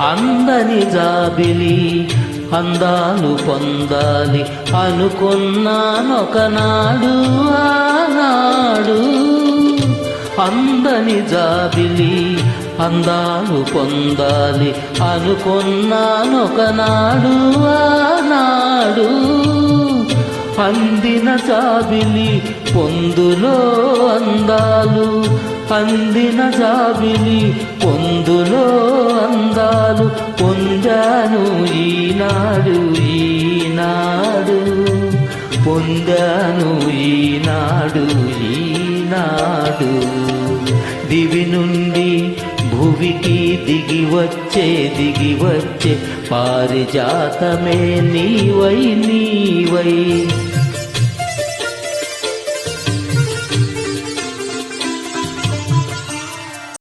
అందని జాబిలి అందాలు పొందాలి. అనుకున్నానొకనాడు ఆనాడు. అందని జాబిలి అందాలు పొందాలి. అనుకున్నానొకనాడు ఆనాడు. అందిన జాబిలి పొందులో అందాలు. అందిన జాబిలి పొందులో అందాలు పొందాను ఈనాడు ఈనాడు. పొందాను ఈనాడు ఈనాడు. దివి నుండి భువికి దిగి వచ్చే దిగి వచ్చే పారిజాతమే నీవై నీవై.